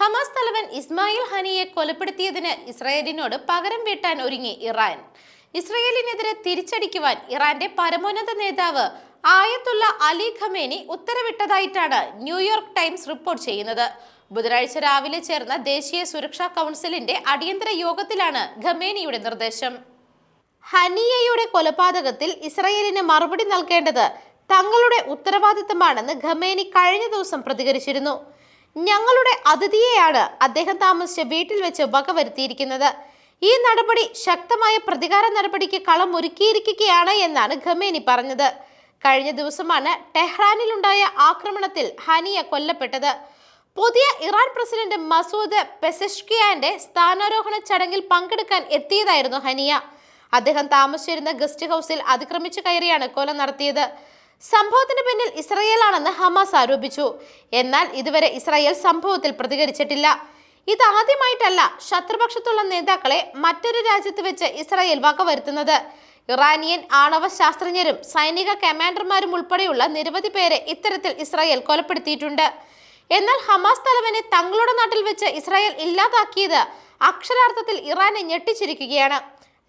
Hamas തലവൻ ഇസ്മായിൽ ഹനിയെ കൊലപ്പെടുത്തിയതിന് ഇസ്രായേലിനോട് പകരം വീട്ടാൻ ഒരുങ്ങി ഇറാൻ. ഇസ്രായേലിനെതിരെ തിരിച്ചടിക്കുവാൻ ഇറാന്റെ പരമോന്നത നേതാവ് ആയത്തുള്ള അലി ഖമേനി ഉത്തരവിട്ടതായിട്ടാണ് ന്യൂയോർക്ക് ടൈംസ് റിപ്പോർട്ട് ചെയ്യുന്നത്. ബുധനാഴ്ച രാവിലെ ചേർന്ന ദേശീയ സുരക്ഷാ കൗൺസിലിന്റെ അടിയന്തര യോഗത്തിലാണ് ഖമേനിയുടെ നിർദ്ദേശം. ഹനിയയുടെ കൊലപാതകത്തിൽ ഇസ്രയേലിന് മറുപടി നൽകേണ്ടത് തങ്ങളുടെ ഉത്തരവാദിത്തമാണെന്ന് ഖമേനി കഴിഞ്ഞ ദിവസം പ്രതികരിച്ചിരുന്നു. ഞങ്ങളുടെ അതിഥിയെയാണ് അദ്ദേഹം താമസിച്ച വീട്ടിൽ വെച്ച് വകവരുത്തിയിരിക്കുന്നത് ഈ നടപടി ശക്തമായ പ്രതികാര നടപടിക്ക് കളം ഒരുക്കിയിരിക്കുകയാണ് എന്നാണ് ഖമേനി പറഞ്ഞത്. കഴിഞ്ഞ ദിവസമാണ് ടെഹ്റാനിലുണ്ടായ ആക്രമണത്തിൽ ഹനിയ കൊല്ലപ്പെട്ടത്. പുതിയ ഇറാൻ പ്രസിഡന്റ് മസൂദ് പെസഷ്കിയാന്റെ സ്ഥാനാരോഹണ ചടങ്ങിൽ പങ്കെടുക്കാൻ എത്തിയതായിരുന്നു ഹനിയ. അദ്ദേഹം താമസിച്ചിരുന്ന ഗസ്റ്റ് ഹൗസിൽ അതിക്രമിച്ചു കയറിയാണ് കൊല നടത്തിയത്. സംഭവത്തിന് പിന്നിൽ ഇസ്രയേലാണെന്ന് ഹമാസ് ആരോപിച്ചു. എന്നാൽ ഇതുവരെ ഇസ്രായേൽ സംഭവത്തിൽ പ്രതികരിച്ചിട്ടില്ല. ഇതാദ്യമായിട്ടല്ല ശത്രുപക്ഷത്തുള്ള നേതാക്കളെ മറ്റൊരു രാജ്യത്ത് വെച്ച് ഇസ്രായേൽ വകവരുത്തുന്നത്. ഇറാനിയൻ ആണവ ശാസ്ത്രജ്ഞരും സൈനിക കമാൻഡർമാരും ഉൾപ്പെടെയുള്ള നിരവധി പേരെ ഇത്തരത്തിൽ ഇസ്രായേൽ കൊലപ്പെടുത്തിയിട്ടുണ്ട്. എന്നാൽ ഹമാസ് തലവനെ തങ്ങളുടെ നാട്ടിൽ വെച്ച് ഇസ്രായേൽ ഇല്ലാതാക്കിയത് അക്ഷരാർത്ഥത്തിൽ ഇറാനെ ഞെട്ടിച്ചിരിക്കുകയാണ്.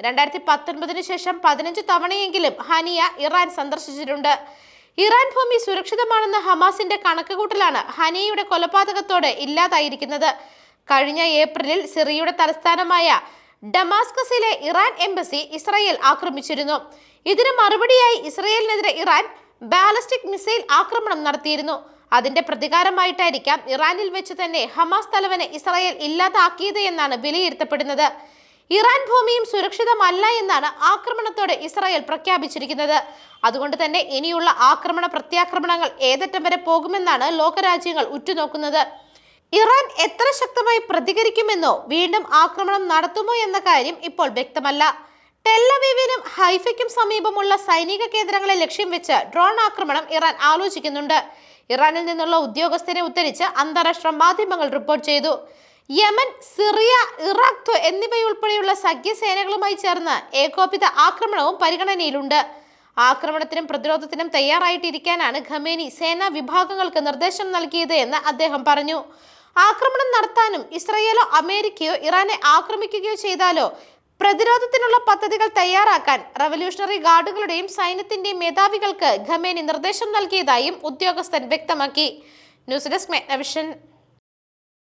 രണ്ടായിരത്തി പത്തൊൻപതിനു ശേഷം പതിനഞ്ച് തവണയെങ്കിലും ഹനിയ ഇറാൻ സന്ദർശിച്ചിട്ടുണ്ട്. ഇറാൻ ഭൂമി സുരക്ഷിതമാണെന്ന ഹമാസിന്റെ കണക്കുകൂട്ടലാണ് ഹനിയയുടെ കൊലപാതകത്തോടെ ഇല്ലാതായിരിക്കുന്നത്. കഴിഞ്ഞ ഏപ്രിലിൽ സിറിയയുടെ തലസ്ഥാനമായ ഡമാസ്കസിലെ ഇറാൻ എംബസി ഇസ്രായേൽ ആക്രമിച്ചിരുന്നു. ഇതിന് മറുപടിയായി ഇസ്രായേലിനെതിരെ ഇറാൻ ബാലിസ്റ്റിക് മിസൈൽ ആക്രമണം നടത്തിയിരുന്നു. അതിന്റെ പ്രതികാരമായിട്ടായിരിക്കാം ഇറാനിൽ വെച്ച് തന്നെ ഹമാസ് തലവനെ ഇസ്രായേൽ ഇല്ലാതാക്കിയത് എന്നാണ് വിലയിരുത്തപ്പെടുന്നത്. ഇറാൻ ഭൂമിയും സുരക്ഷിതമല്ല എന്നാണ് ആക്രമണത്തോടെ ഇസ്രായേൽ പ്രഖ്യാപിച്ചിരിക്കുന്നത്. അതുകൊണ്ട് തന്നെ ഇനിയുള്ള ആക്രമണ പ്രത്യാക്രമണങ്ങൾ ഏതറ്റം വരെ പോകുമെന്നാണ് ലോകരാജ്യങ്ങൾ ഉറ്റുനോക്കുന്നത്. ഇറാൻ എത്ര ശക്തമായി പ്രതികരിക്കുമെന്നോ വീണ്ടും ആക്രമണം നടത്തുമോ എന്ന കാര്യം ഇപ്പോൾ വ്യക്തമല്ല. ടെല്ലവീവിനും ഹൈഫയ്ക്കും സമീപമുള്ള സൈനിക കേന്ദ്രങ്ങളെ ലക്ഷ്യം വെച്ച് ഡ്രോൺ ആക്രമണം ഇറാൻ ആലോചിക്കുന്നുണ്ട്. ഇറാനിൽ നിന്നുള്ള ഉദ്യോഗസ്ഥരെ ഉദ്ധരിച്ച് അന്താരാഷ്ട്ര മാധ്യമങ്ങൾ റിപ്പോർട്ട് ചെയ്തു. യമൻ സിറിയ ഇറാഖ് എന്നിവയുൾപ്പെടെയുള്ള സഖ്യസേനകളുമായി ചേർന്ന് ഏകോപിത ആക്രമണവും പരിഗണനയിലുണ്ട്. ആക്രമണത്തിനും പ്രതിരോധത്തിനും തയ്യാറായിട്ടിരിക്കാനാണ് ഖമേനി സേനാ വിഭാഗങ്ങൾക്ക് നിർദ്ദേശം നൽകിയത് എന്ന് അദ്ദേഹം പറഞ്ഞു. ആക്രമണം നടത്താനും ഇസ്രയേലോ അമേരിക്കയോ ഇറാനെ ആക്രമിക്കുകയോ ചെയ്താലോ പ്രതിരോധത്തിനുള്ള പദ്ധതികൾ തയ്യാറാക്കാൻ റവല്യൂഷണറി ഗാർഡുകളുടെയും സൈന്യത്തിന്റെയും മേധാവികൾക്ക് ഖമേനി നിർദ്ദേശം നൽകിയതായും ഉദ്യോഗസ്ഥൻ വ്യക്തമാക്കി. News desk മെഗ്നവിഷൻ